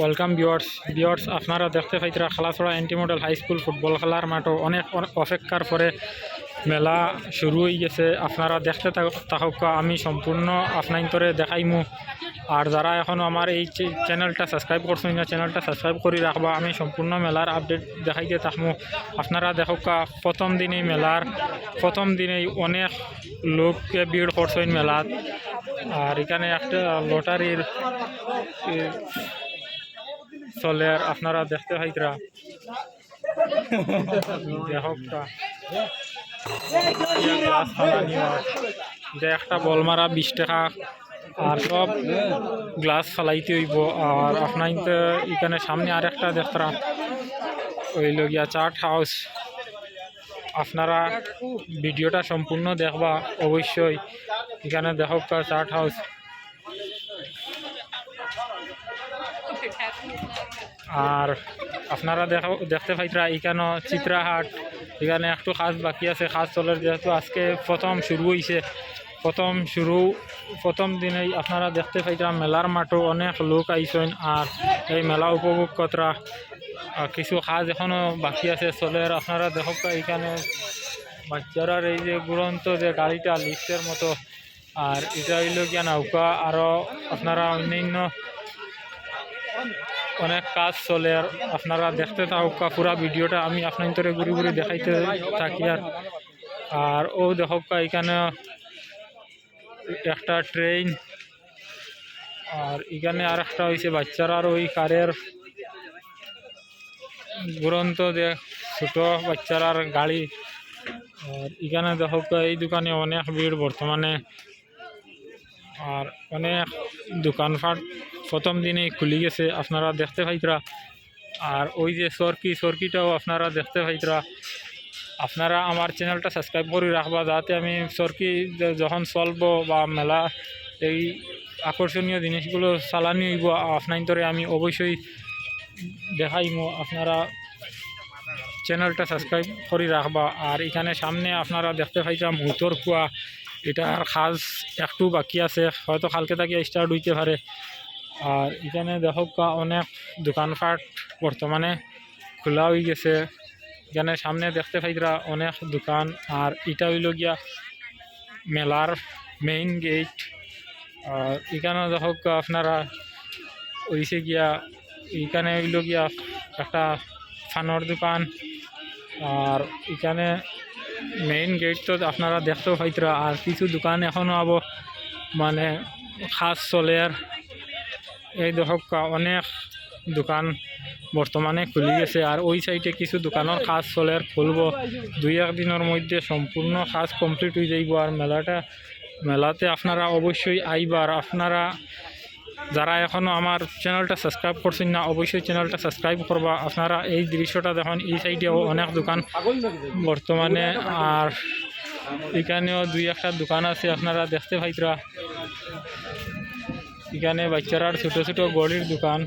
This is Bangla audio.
ওয়েলকাম বিয়ার্স বিয়ার্স আপনারা দেখতে পাইতরা এন্টি মডেল হাই স্কুল ফুটবল খেলার মাঠও। অনেক অপেক্ষার পরে মেলা শুরু হয়ে গেছে। আপনারা দেখতে থাকুক, আমি সম্পূর্ণ আপনাইন্তরে দেখাইমু। আর যারা এখনও আমার এই চ্যানেলটা সাবস্ক্রাইব করছেন না, চ্যানেলটা সাবস্ক্রাইব করে রাখবা। আমি সম্পূর্ণ মেলার আপডেট দেখাইতে থাকমু। আপনারা দেখুক, প্রথম দিনেই মেলার, প্রথম দিনেই অনেক লোককে ভিড় করছেন মেলাত। আর এখানে একটা লটারির চলে আর আপনারা দেখতে হয়। যে একটা বল মারা বিশ টাকা আর সব গ্লাস ফালাইতে হইব। আর আপনার এখানে সামনে আর একটা দেখতাম ওইল গিয়া চার্ট হাউস। আপনারা ভিডিওটা সম্পূর্ণ দেখবা অবশ্যই। এখানে দেখক চার্ট হাউস। আর আপনারা দেখা দেখতে পাইতরা এখানে চিত্রাহাট। এখানে একটু কাজ বাকি আছে কাজ চলার যেহেতু আজকে প্রথম শুরু হয়েছে প্রথম শুরু, প্রথম দিনেই আপনারা দেখতে পাইতরা মেলার মাঠও অনেক লোক আইসেন আর এই মেলা উপভোগ কতরা কিছু কাজ এখনও বাকি আছে চলের আপনারা দেখক এখানে বাচ্চারার এই যে গুরন্ত যে গাড়িটা, লিফটের মতো। আর এটা হইল গিয়া নৌকা। আরও আপনারা অন্যান্য অনেক কাজ চলে আর আপনারা দেখতে থাকুক পুরা ভিডিওটা, আমি আপনার ঘুরে ঘুরে দেখাইতে থাকি আর। আর ও দেখক এখানে একটা ট্রেন আর এখানে আর একটা হয়েছে বাচ্চারার ওই কারের দুরন্ত যে ছোট বাচ্চারার গাড়ি। আর এখানে দেখক এই দোকানে অনেক ভিড় বর্তমানে। আর অনেক দোকানপাট প্রথম দিনে খুলি গেছে, আপনারা দেখতে পাইতরা। আর ওই যে সরকি, সরকিটাও আপনারা দেখতে পাইতরা। আপনারা আমার চ্যানেলটা সাবস্ক্রাইব করে রাখবা, যাতে আমি সরকি যখন চলব বা মেলা, এই আকর্ষণীয় জিনিসগুলো চালানি হইব, আপনার আমি অবশ্যই দেখাইমো। আপনারা চ্যানেলটা সাবস্ক্রাইব করে রাখবা। আর এখানে সামনে আপনারা দেখতে পাইতাম মুতর কুয়া। এটার কাজ একটু বাকি আছে। হয়তো কালকে থেকে স্টার্ট হইতে পারে। আর এখানে দেখক অনেক দোকানপাট বর্তমানে খোলা হয়ে গেছে। এখানে সামনে দেখতে পাইতরা অনেক দোকান। আর এটা হইল গিয়া মেলার মেইন গেট আর এখানে দেখক আপনারা হইছে গিয়া এখানে হইল গিয়া একটা ফানোর দোকান। আর এখানে মেইন গেট তো আপনারা দেখতেও পাইতরা। আর কিছু দোকান এখনও আব মানে খাস চলে আর। এই দেখক অনেক দোকান বর্তমানে খুলি গেছে। আর ওই সাইডে কিছু দোকানের কাজ চলে আর খুলব। দুই এক দিনের মধ্যে সম্পূর্ণ কাজ কমপ্লিট হয়ে যাইব। আর মেলাটা, মেলাতে আপনারা অবশ্যই আইবার আপনারা যারা এখনও আমার চ্যানেলটা সাবস্ক্রাইব করছেন না, অবশ্যই চ্যানেলটা সাবস্ক্রাইব করবা। আপনারা এই দৃশ্যটা দেখুন, এই সাইডেও অনেক দোকান বর্তমানে, আর এখানেও দুই একটা দোকান আছে, আপনারা দেখতে পাইতরা। এখানে বাচ্চারার ছোট ছোট গড়ির দোকান।